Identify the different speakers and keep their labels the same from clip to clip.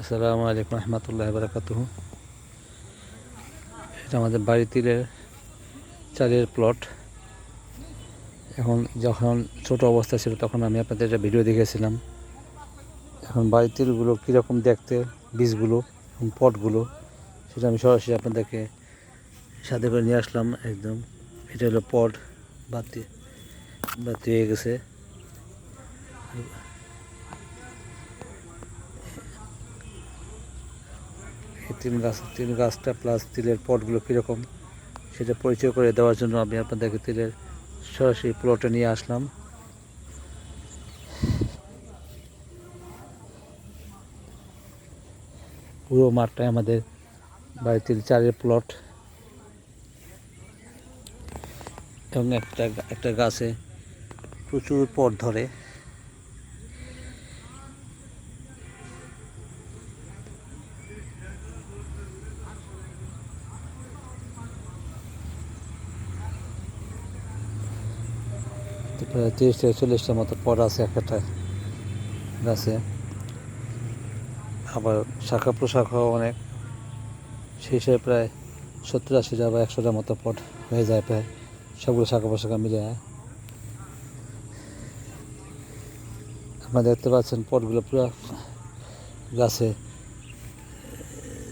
Speaker 1: আসসালামু আলাইকুম রহমতুল্লাহ বারাকাতুহু। এটা আমাদের বাড়ি তীরের চালের প্লট এখন যখন ছোট অবস্থা ছিল তখন আমি আপনাদের একটা ভিডিও দেখেছিলাম। এখন বাড়ি তীরগুলো কীরকম দেখতে, বীজগুলো পটগুলো সেটা আমি সরাসরি আপনাদেরকে সাথে করে নিয়ে আসলাম একদম। এটা হলো পট বাতি বাতি হয়ে গেছে। তিল গাছ তিল গাছটা প্লাস তিলের পটগুলো কীরকম, সেটা পরিচয় করে দেওয়ার জন্য আমি আপনাদেরকে তিলের সরাসরি প্লটে নিয়ে আসলাম। পুরো মাঠটায় আমাদের বাড়ি তিল চারের প্লট এবং একটা একটা গাছে প্রচুর পট ধরে। প্রায় তিরিশ থেকে চল্লিশটার মতো পট আছে এক একটা গাছে আবার শাখা প্রশাখাও অনেক। হিসেবে প্রায় সত্তর আশিটা বা একশোটার মতো পট হয়ে যায় প্রায়। সবগুলো শাখা প্রশাখা মিলে। আপনারা দেখতে পাচ্ছেন পটগুলো পুরো গাছে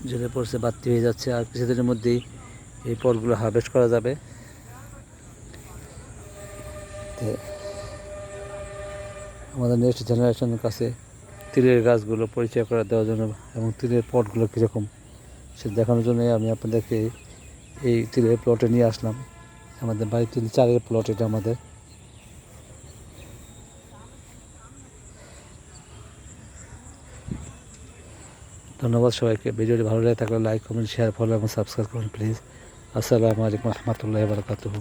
Speaker 1: ঝুলে পড়ছে, বাড়তি হয়ে যাচ্ছে। আর কিছুদিনের মধ্যেই এই পটগুলো হারভেস্ট করা যাবে। তো আমাদের নেক্সট জেনারেশনের কাছে তিলের গাছগুলো পরিচয় করে দেওয়ার জন্য এবং তিলের পটগুলো কীরকম সে দেখানোর জন্য আমি আপনাদেরকে এই তিলের প্লটে নিয়ে আসলাম। আমাদের বাড়ি তিল চারের প্লট এটা আমাদের। ধন্যবাদ সবাইকে। ভিডিওটি ভালো লাগে থাকলে লাইক কমেন্ট শেয়ার ফলো এবং সাবস্ক্রাইব করুন প্লিজ আসসালামু আলাইকুম রহমতুল্লাহ বারকাতুহু।